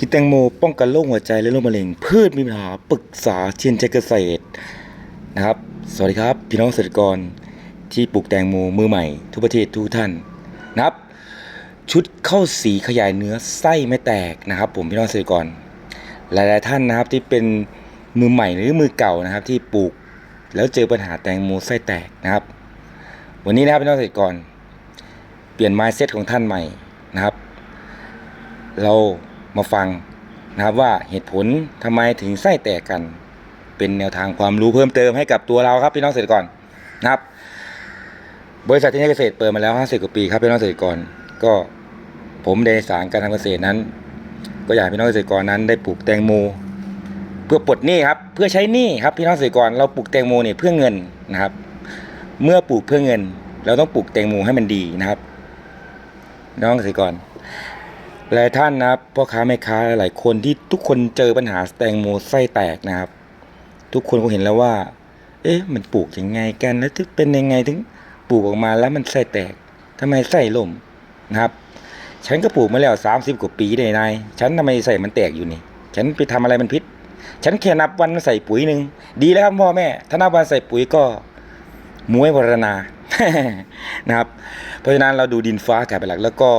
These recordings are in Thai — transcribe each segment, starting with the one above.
กินแตงโมป้องกันโรคหัวใจและโรคมะเร็ง พืชมีปัญหาปรึกษาเชียนใจเกษตรนะครับ สวัสดีครับ พี่น้องเกษตรกรที่ปลูกแตงโมมือใหม่ ทุกประเทศทุกท่านนะครับ ชุดเข้าสีขยายเนื้อไส้ไม่แตกนะครับ ผมพี่น้องเกษตรกร หลายๆท่านนะครับที่เป็นมือใหม่หรือมือเก่านะครับ ที่ปลูกแล้วเจอปัญหาแตงโมไส้แตกนะครับ วันนี้นะครับพี่น้องเกษตรกร เปลี่ยน mindset ของท่านใหม่นะครับ เรา มาฟังนะครับว่าเหตุผลทำไมถึงไส้แตกกัน เป็นแนวทางความรู้เพิ่มเติมให้กับตัวเราครับพี่น้องเกษตรกรนะครับ บริษัทที่นี่เกษตรเปิดมาแล้ว 50 กว่าปีครับพี่น้องเกษตรกรก็ผมในสารการทำเกษตรนั้น ก็อยากพี่น้องเกษตรกรนั้นได้ปลูกแตงโมเพื่อปลดหนี้ครับเพื่อใช้หนี้ครับพี่น้องเกษตรกรเราปลูกแตงโมเนี่ยเพื่อเงินนะครับ เมื่อปลูกเพื่อเงิน เราต้องปลูกแตงโมให้มันดีนะครับ น้องเกษตรกร หลายท่านนะครับพ่อค้าแม่ค้าหลายคนที่ทุกคนเจอปัญหาแตงโมไส้แตกนะครับ ทุกคนก็เห็นแล้วว่า เอ๊ะ มันปลูกยังไงกันแล้วถึงเป็นยังไงถึงปลูกออกมาแล้วมันไส้แตกทำไมไส้ล่มนะครับ ฉันก็ปลูกมาแล้วสามสิบกว่าปีได้นายฉันทำไมใส่มันแตกอยู่นี่ ฉันไปทำอะไรมันพิษ ฉันแค่นับวันใส่ปุ๋ยหนึ่งดีแล้วครับพ่อแม่ ถ้านับวันใส่ปุ๋ยก็มวยวรณานะครับ เพราะฉะนั้นเราดูดินฟ้าอากาศเป็นหลักแล้วก็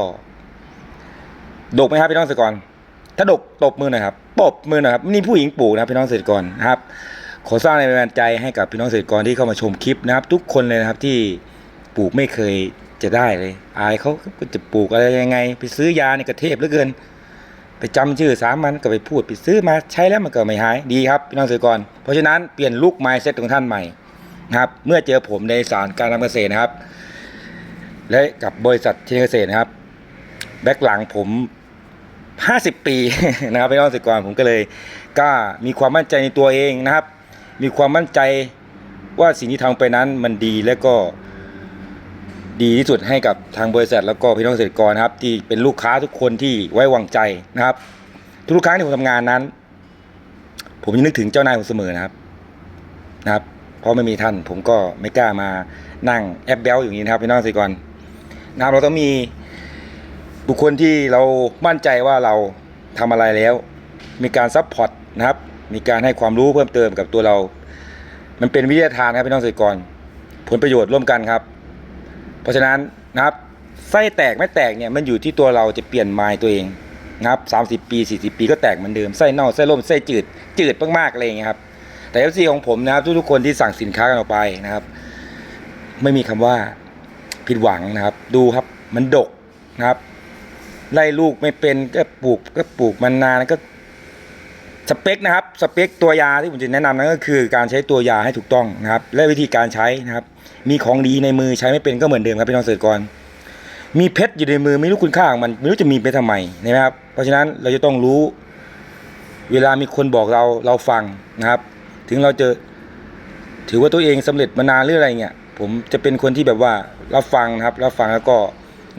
ดกไหมครับพี่น้องเกษตรกร ถ้าดกตบมือหน่อยครับปบมือหน่อยครับนี่ผู้หญิงปลูกนะครับพี่น้องเกษตรกรนะครับขอสร้างแรงบันดาลใจให้กับพี่น้องเกษตรกรที่เข้ามาชมคลิปนะครับ ทุกคนเลยนะครับที่ปลูกไม่เคยจะได้เลย อายเขาก็จะปลูกอะไรยังไง ไปซื้อยาในกระเทพเหลือเกิน ไปจำชื่อสามันก็ไปพูดไปซื้อมาใช้แล้วมันก็ไม่หายดีครับพี่น้องเกษตรกร เพราะฉะนั้นเปลี่ยนลุกไมซ์เซตของท่านใหม่นะครับ เมื่อเจอผมในสารการทำเกษตรนะครับ และกับบริษัทเทนเกษตรนะครับ แบ็กหลังผม 50 ปีนะครับพี่น้องเกษตรกรผมก็เลยกล้ามีความมั่นใจในตัวเองนะครับ มีความมั่นใจว่าสิ่งที่ทำไปนั้นมันดีและก็ดีที่สุดให้กับทางบริษัท แล้วก็พี่น้องเกษตรกรครับ ที่เป็นลูกค้าทุกคนที่ไว้วางใจนะครับ ทุกๆครั้งที่ผมทำงานนั้น ผมจะนึกถึงเจ้านายผมเสมอนะครับนะครับ เพราะไม่มีท่านผมก็ไม่กล้ามานั่งแอปเบลอย่างนี้นะครับพี่น้องเกษตรกรนะครับเราต้องมี บุคคลที่เรามั่นใจว่าเราทำอะไรแล้ว มีการซัพพอร์ตนะครับ มีการให้ความรู้เพิ่มเติมกับตัวเรา มันเป็นวิทยาทานครับพี่น้องเกษตรกร ผลประโยชน์ร่วมกันครับ เพราะฉะนั้นนะครับไส้แตกไม่แตกเนี่ยมันอยู่ที่ตัวเราจะเปลี่ยนไมล์ตัวเองนะครับ30ปี40ปีก็แตกเหมือนเดิมไส้เน่าไส้ล่มไส้จืดจืดมากๆอะไรอย่างเงี้ยครับแต่ FC ของผมนะครับทุกๆคนที่สั่งสินค้ากันออกไปนะครับ ไม่มีคำว่าผิดหวังนะครับ ดูครับมันดกนะครับ ไล่ลูกไม่เป็นก็ปลูกก็ปลูกมันนานก็สเปคนะครับสเปคตัวยาที่ผมจะแนะนำนั้นก็คือการใช้ตัวยาให้ถูกต้องนะครับ และวิธีการใช้นะครับ มีของดีในมือใช้ไม่เป็นก็เหมือนเดิมครับพี่น้องเกษตรกร มีเพชรอยู่ในมือไม่รู้คุณค่าของมันไม่รู้จะมีไปทำไมนะครับ เพราะฉะนั้นเราจะต้องรู้ เวลามีคนบอกเราเราฟังนะครับ ถึงเราจะถือว่าตัวเองสำเร็จมานานหรืออะไรเงี้ยผมจะเป็นคนที่แบบว่ารับฟังนะครับรับฟังแล้วก็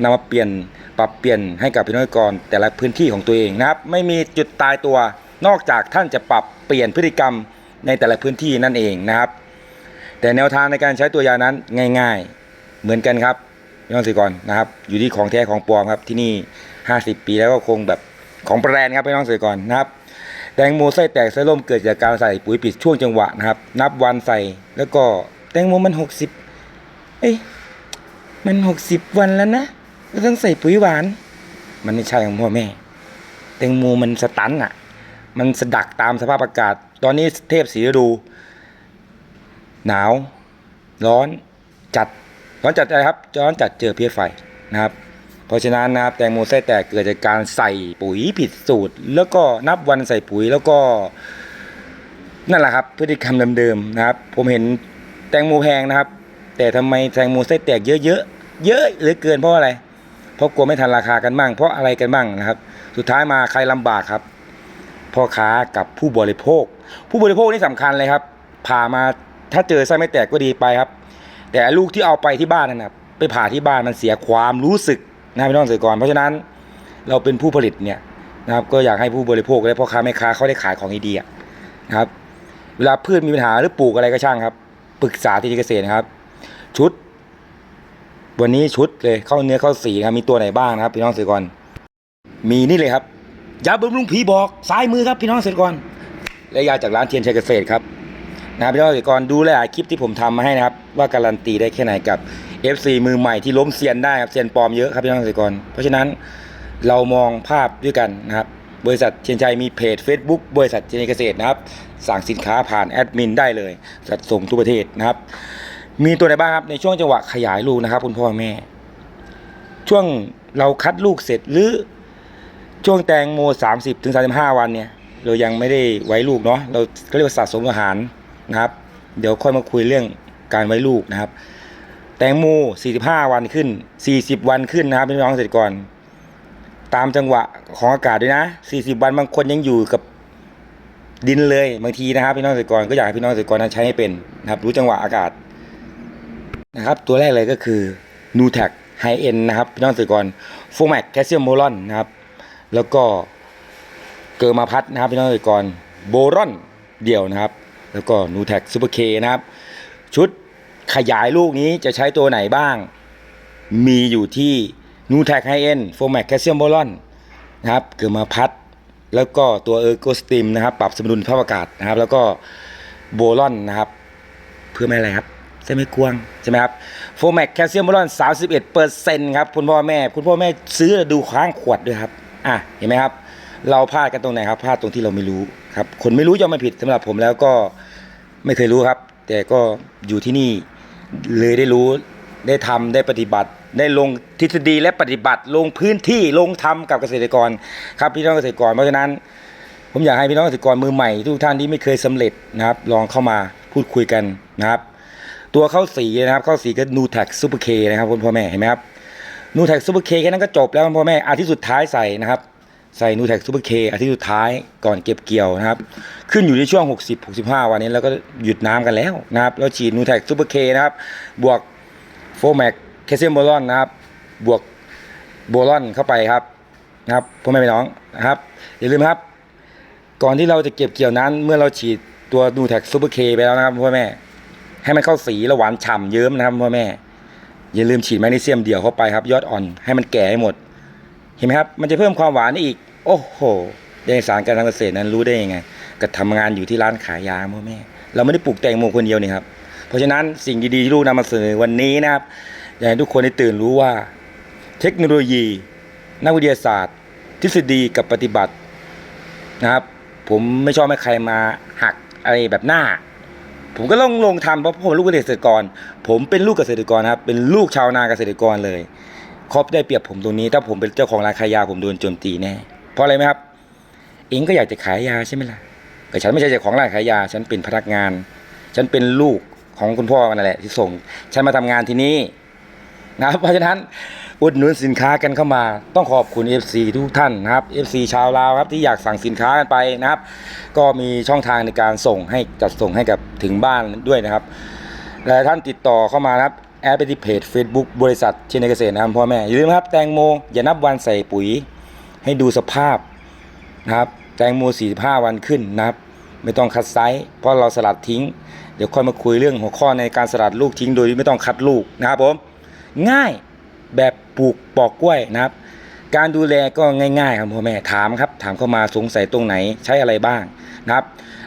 นำมาเปลี่ยน ปรับเปลี่ยนให้กับพี่น้องเกษตรกรแต่ละพื้นที่ของตัวเองนะครับ ไม่มีจุดตายตัวนอกจากท่านจะปรับเปลี่ยนพฤติกรรมในแต่ละพื้นที่นั่นเองนะครับ แต่แนวทางในการใช้ตัวยานั้นง่าย ๆ เหมือนกันครับพี่น้องเกษตรกรนะครับ อยู่ที่ของแท้ของปลอมครับที่นี่ 50 ปีแล้วก็คงแบบของแบรนด์ครับพี่น้องเกษตรกรนะครับแตงโมไส้แตกไส้ล่มเกิดจากการใส่ปุ๋ยผิดช่วงจังหวะนะครับ นับวันใส่แล้วก็แตงโมมัน 60 เอ้ยมัน 60 วันแล้วนะ ก็ต้องใส่ปุ๋ยหวาน มันไม่ใช่ของพ่อแม่ แตงโมมันสตันอะ มันสดักตามสภาพอากาศ ตอนนี้เทพสีฤดู หนาว ร้อนจัด ร้อนจัดอะไรครับร้อนจัดเจอเพี้ยไฟนะครับ เพราะฉะนั้นนะครับแตงโมไส้แตกเกิดจากการใส่ปุ๋ยผิดสูตร แล้วก็นับวันใส่ปุ๋ยแล้วก็นั่นแหละครับพฤติกรรมเดิมๆนะครับ ผมเห็นแตงโมแพงนะครับ แต่ทำไมแตงโมไส้แตกเยอะๆเยอะเหลือเกินเพราะอะไร เพราะกลัวไม่ทันราคากันบ้างเพราะอะไรกันบ้างนะครับ สุดท้ายมาใครลำบากครับพ่อค้ากับผู้บริโภค ผู้บริโภคนี่สำคัญเลยครับ ผ่ามาถ้าเจอไส้ไม่แตกก็ดีไปครับ แต่ลูกที่เอาไปที่บ้านนั่นนะไปผ่าที่บ้านมันเสียความรู้สึกนะพี่น้องเกษตรกรเพราะฉะนั้นเราเป็นผู้ผลิตเนี่ยนะครับก็อยากให้ผู้บริโภคและพ่อค้าแม่ค้าเขาได้ขายของดีๆนะครับเวลาพืชมีปัญหาหรือปลูกอะไรก็ช่างครับ ปรึกษาที่เกษตรครับ ชุด วันนี้ชุดเลยเข้าเนื้อเข้าสีนะครับมีตัวไหนบ้างนะครับ พี่น้องเกษตรกร มีนี่เลยครับยาบำรุงผีบอกซ้ายมือครับพี่น้องเกษตรกร และยาจากร้านเทียนชัยเกษตรครับนะครับพี่น้องเกษตรกรดูหลายคลิปที่ผมทำมาให้นะครับ ว่าการันตีได้แค่ไหนกับ FC มือใหม่ที่ล้มเซียนได้ครับเซียนปลอมเยอะครับพี่น้องเกษตรกร เพราะฉะนั้นเรามองภาพด้วยกันนะครับบริษัทเทียนชัยมีเพจ Facebook บริษัทเทียนชัยเกษตรนะครับ สั่งสินค้าผ่านแอดมินได้เลยจัดส่งทั่วประเทศนะครับ มีตัวไหนบ้างครับในช่วงจังหวะขยายลูกนะครับ คุณพ่อแม่ ช่วงเราคัดลูกเสร็จหรือช่วงแตงโม30ถึง35วันเนี่ย เรายังไม่ได้ไว้ลูกเนาะเราก็เรียกว่าสะสมอาหารนะครับ เดี๋ยวค่อยมาคุยเรื่องการไว้ลูกนะครับ แตงโม45วันขึ้น40วันขึ้นนะครับพี่น้องเกษตรกร ตามจังหวะของอากาศด้วยนะ40วันบางคนยังอยู่กับดินเลยบางทีนะครับพี่น้องเกษตรกรก็อยากให้พี่น้องเกษตรกรนั้นใช้ให้เป็นนะครับ รู้จังหวะอากาศ นะครับ ตัวแรกเลยก็คือ n u t e c High End นะครับพี่น้องเกษตรกร f o m a c Calcium Boron นะครับ แล้วก็เกอร์มาพัดนะครับพี่น้องเกษตรกรโบรอนเดี่ยวนะครับ แล้วก็นูแท็กซูเปอร์เคนะครับ ชุดขยายลูกนี้จะใช้ตัวไหนบ้าง มีอยู่ที่นูแท็กไฮเอ็นโฟแมกแคลเซียมโบรอนนะครับ เกอร์มาพัดแล้วก็ตัวเออร์โกสติมนะครับ ปรับสมดุลภาพอากาศนะครับ แล้วก็โบรอนนะครับ เพื่อไม่อะไรครับ ใช่ไหมกวงใช่ไหมครับโฟแมกแคลเซียมโบรอน31เปอร์เซ็นต์ครับคุณพ่อแม่ คุณพ่อแม่ซื้อดูค้างขวดด้วยครับอะเห็นไหมครับ เราพลาดกันตรงไหนครับพลาดตรงที่เราไม่รู้ครับคนไม่รู้ย่อมไม่ผิดสำหรับผมแล้วก็ไม่เคยรู้ครับ แต่ก็อยู่ที่นี่เลยได้รู้ได้ทำได้ปฏิบัติ ได้ลงทฤษฎีและปฏิบัติ ลงพื้นที่ลงทำกับเกษตรกรครับพี่น้องเกษตรกรเพราะฉะนั้น ผมอยากให้พี่น้องเกษตรกรมือใหม่ ทุกท่านที่ไม่เคยสำเร็จนะครับ ลองเข้ามาพูดคุยกันนะครับ ตัวเข้าสีนะครับเข้าสีก็นูแท็กซูเปอร์เคนะครับคุณพ่อแม่เห็นไหมครับนูแท็กซูเปอร์เคแค่นั้นก็จบแล้วคุณพ่อแม่อาทิตย์สุดท้ายใส่นะครับใส่นูแท็กซูเปอร์เคอาทิตย์สุดท้ายก่อนเก็บเกี่ยวนะครับ ขึ้นอยู่ในช่วง 60 65 วันนี้แล้วก็หยุดน้ำกันแล้วนะครับแล้วฉีดนูแท็กซูเปอร์เคนะครับบวกโฟแมกแคลเซียมโบรอนนะครับบวกโบรอนเข้าไปครับนะครับพ่อแม่พี่น้องนะครับอย่าลืมครับ ก่อนที่เราจะเก็บเกี่ยวนั้นเมื่อเราฉีดตัวนูแท็กซูเปอร์เคไปแล้วนะครับพ่อแม่ ให้มันเข้าสีแล้วหวานฉ่ำเยิ้มนะครับพ่อแม่ อย่าลืมฉีดแมกนีเซียมเดี่ยวเข้าไปครับ ยอดอ่อนให้มันแก่ให้หมด เห็นไหมครับ มันจะเพิ่มความหวานอีก โอ้โหได้สารการทางเกษตรนั้นรู้ได้ยังไงก็ทำงานอยู่ที่ร้านขายยาพ่อแม่ เราไม่ได้ปลูกแตงโมคนเดียวนี่ครับ เพราะฉะนั้นสิ่งดีๆที่ลูกนำมาเสนอวันนี้นะครับอยากให้ทุกคนได้ตื่นรู้ว่า เทคโนโลยี นักวิทยาศาสตร์ ทฤษฎีกับปฏิบัตินะครับ ผมไม่ชอบให้ใครมาหักอะไรแบบหน้า ผมก็ลงลงทำเพราะผมเป็นลูกเกษตรกร ผมเป็นลูกเกษตรกรครับ เป็นลูกชาวนาเกษตรกรเลยครอบได้เปรียบผมตรงนี้ ถ้าผมเป็นเจ้าของร้านขายยาผมโดนโจมตีแน่เพราะอะไรไหมครับ เองก็อยากจะขายยาใช่ไหมล่ะแต่ฉันไม่ใช่เจ้าของร้านขายยา ฉันเป็นพนักงาน ฉันเป็นลูกของคุณพ่อนั่นแหละที่ส่ง ฉันมาทำงานที่นี่นะเพราะฉะนั้น อุดหนุนสินค้ากันเข้ามา ต้องขอบคุณ FC ทุกท่านนะครับ FC ชาวลาวครับที่อยากสั่งสินค้ากันไปนะครับ ก็มีช่องทางในการส่งให้จัดส่งให้กับถึงบ้านด้วยนะครับหลายท่านติดต่อเข้ามานะครับแอดไปที่เพจ Facebook บริษัทเชนเกษตรนะครับพ่อแม่อย่าลืมครับแตงโมอย่านับวันใส่ปุ๋ย ให้ดูสภาพนะครับแตงโม 45 วันขึ้นนะครับ ไม่ต้องคัดไซส์เพราะเราสลัดทิ้ง เดี๋ยวค่อยมาคุยเรื่องหัวข้อในการสลัดลูกทิ้งโดยไม่ต้องคัดลูกนะครับผม ง่ายแบบ ปลูกปอกกล้วยนะครับ การดูแลก็ง่าย ๆ ครับพ่อแม่ถามครับ ถามเข้ามาสงสัยตรงไหนใช้อะไรบ้างนะครับ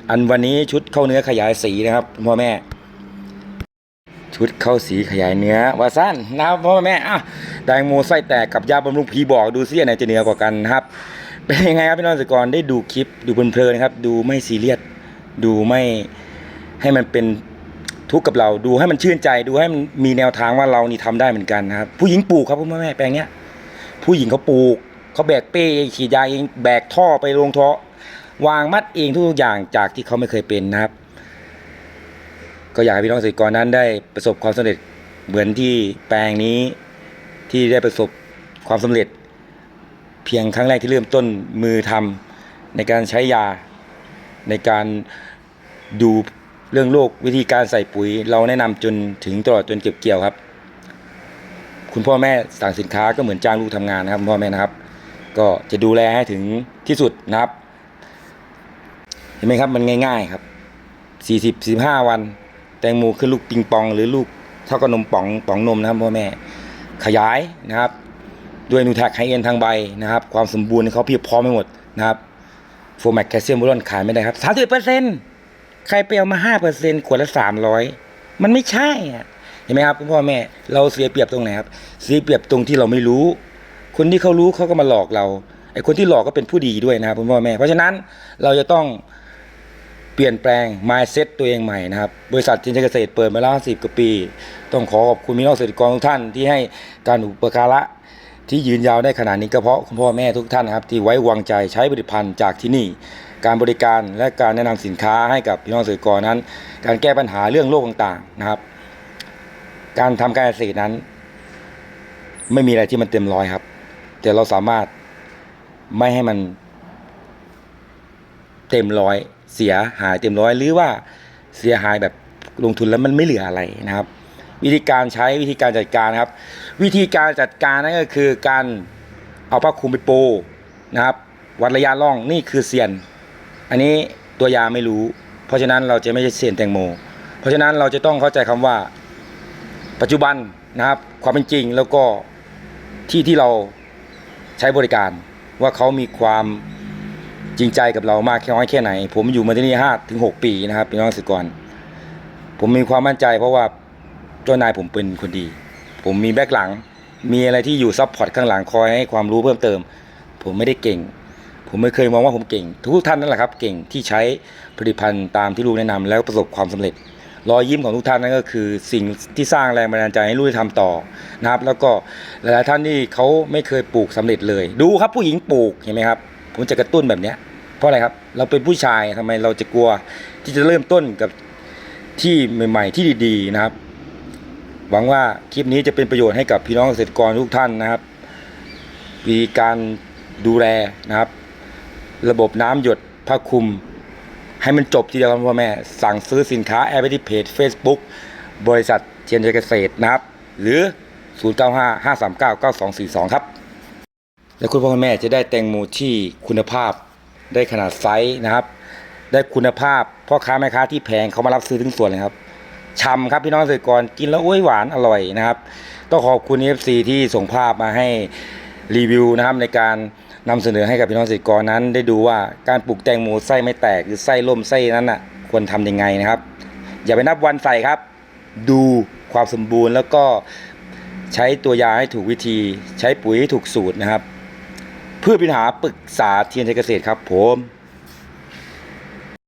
อันวันนี้ชุดเข้าเนื้อขยายสีนะครับพ่อแม่ ชุดเข้าสีขยายเนื้อว่าสั้นนะครับพ่อแม่อะแตงโมไส้แตกกับยาบำรุงผีบอกดูซิอันไหนจะเหนือกว่ากันนะครับ เป็นยังไงครับพี่น้องเกษตรกรได้ดูคลิปดูเพลินๆครับ ดูไม่ซีเรียสดูไม่ให้มันเป็น ทุกข์กับเราดูให้มันชื่นใจดูให้มันมีแนวทางว่าเรานี่ทำได้เหมือนกันนะครับ ผู้หญิงปลูกครับพ่อแม่แปลงเนี้ยผู้หญิงเขาปลูกเขาแบกเป้เองฉีดยาเองแบกท่อไปลงท่อวางมัดเองทุกอย่างจากที่เขาไม่เคยเป็นนะครับ ก็อยากให้พี่น้องเกษตรกรนั้นได้ประสบความสำเร็จเหมือนที่แปลงนี้ที่ได้ประสบความสำเร็จ เพียงครั้งแรกที่เริ่มต้นมือทำในการใช้ยาในการดู เรื่องโรควิธีการใส่ปุ๋ย เราแนะนำจนถึงตลอดจนเก็บเกี่ยวครับ คุณพ่อแม่สั่งสินค้าก็เหมือนจ้างลูกทำงานนะครับพ่อแม่นะครับ ก็จะดูแลให้ถึงที่สุดนะครับ เห็นไหมครับมันง่าย ๆครับสี่สิบสี่ห้าวัน แตงโมขึ้นลูกปิงปอง หรือลูกเท่ากับนมป๋องป๋องนมนะครับพ่อแม่ขยายนะครับ ด้วยนูแท็กไฮเอ็นทางใบนะครับ ความสมบูรณ์เขาเพียบพร้อมไปหมดนะครับโฟแมกแคลเซียมบูรอนขายไม่ได้ครับสามสิบเปอร์เซ็น ใครไปเอามาห้าเปอร์เซ็นขวดละสามร้อยมันไม่ใช่อะเห็นไหมครับคุณพ่อแม่ เราเสียเปรียบตรงไหนครับ เสียเปรียบตรงที่เราไม่รู้ คนที่เขารู้เขาก็มาหลอกเราไอ้คนที่หลอกก็เป็นผู้ดีด้วยนะครับคุณพ่อแม่ เพราะฉะนั้นเราจะต้องเปลี่ยนแปลง mindset ตัวเองใหม่นะครับ บริษัทจินเกษตรเปิดมาแล้วสิบกว่าปี ต้องขอขอบคุณพี่น้องเกษตรกรทุกท่านที่ให้การอุปการะที่ยืนยาวได้ขนาดนี้ก็เพราะคุณพ่อแม่ทุกท่านนะครับ ที่ไว้วางใจใช้ผลิตภัณฑ์จากที่นี่ การบริการและการแนะนำสินค้าให้กับพี่น้องเกษตรกรนั้น การแก้ปัญหาเรื่องโรคต่างๆนะครับ การทำการเกษตรนั้น ไม่มีอะไรที่มันเต็มร้อยครับ แต่เราสามารถไม่ให้มัน เต็มร้อย เสียหายเต็มร้อยหรือว่าเสียหายแบบลงทุนแล้วมันไม่เหลืออะไรนะครับ วิธีการใช้วิธีการจัดการครับ วิธีการจัดการนั่นก็คือการเอาผ้าคลุมไปโปะนะครับ วัดระยะร่องนี่คือเซียน อันนี้ตัวยาไม่รู้ เพราะฉะนั้นเราจะไม่ใช่เซียนแตงโม เพราะฉะนั้นเราจะต้องเข้าใจคำว่าปัจจุบันนะครับ ความเป็นจริงแล้วก็ที่ที่เราใช้บริการ ว่าเขามีความจริงใจกับเรามากแค่น้อยแค่ไหน ผมอยู่มาที่นี่ห้าถึงหกปีนะครับพี่น้องเกษตรกรผมมีความมั่นใจเพราะว่าเจ้านายผมเป็นคนดี ผมมีแบ็กหลัง มีอะไรที่อยู่ซัพพอร์ตข้างหลังคอยให้ความรู้เพิ่มเติม ผมไม่ได้เก่ง ผมไม่เคยมองว่าผมเก่ง ทุกท่านนั่นแหละครับ เก่งที่ใช้ผลิตภัณฑ์ตามที่ลูกแนะนำแล้วประสบความสำเร็จ รอยยิ้มของทุกท่านนั่นก็คือ สิ่งที่สร้างแรงบันดาลใจให้ลูกได้ทำต่อนะครับ แล้วก็หลายๆท่านที่เขาไม่เคยปลูกสำเร็จเลย ดูครับผู้หญิงปลูกเห็นไหมครับ ผมจะกระตุ้นแบบเนี้ยเพราะอะไรครับ เราเป็นผู้ชายทำไมเราจะกลัวที่จะเริ่มต้นกับที่ใหม่ ๆ ที่ดี ๆ นะครับ หวังว่าคลิปนี้จะเป็นประโยชน์ให้กับพี่น้องเกษตรกรทุกท่านนะครับวิธีการดูแลนะครับ ระบบน้ำหยดผ้าคลุม ให้มันจบทีเดียวครับพ่อแม่ สั่งซื้อสินค้าแอดไปที่เพจ Facebook บริษัทเทียนใจเกษตรนะครับ หรือ 095 539 9242 ครับ และคุณพ่อคุณแม่จะได้แตงโมที่คุณภาพได้ขนาดไซส์นะครับ ได้คุณภาพพ่อค้าแม่ค้าที่แพงเขามารับซื้อถึงส่วนเลยครับชำครับพี่น้องเกษตรกรกินแล้วอ้ยหวานอร่อยนะครับ ต้องขอบคุณ FC ที่ส่งภาพมาให้รีวิวนะครับในการ นำเสนอให้กับพี่น้องเกษตรกรนั้น ได้ดูว่าการปลูกแตงโมไส้ไม่แตกหรือไส้ล่มไส้นั้นอะควรทำยังไงนะครับ อย่าไปนับวันใส่ครับ ดูความสมบูรณ์แล้วก็ใช้ตัวยาให้ถูกวิธี ใช้ปุ๋ยให้ถูกสูตรนะครับ เพื่อปัญหาปรึกษาเทียนเกษตรครับผม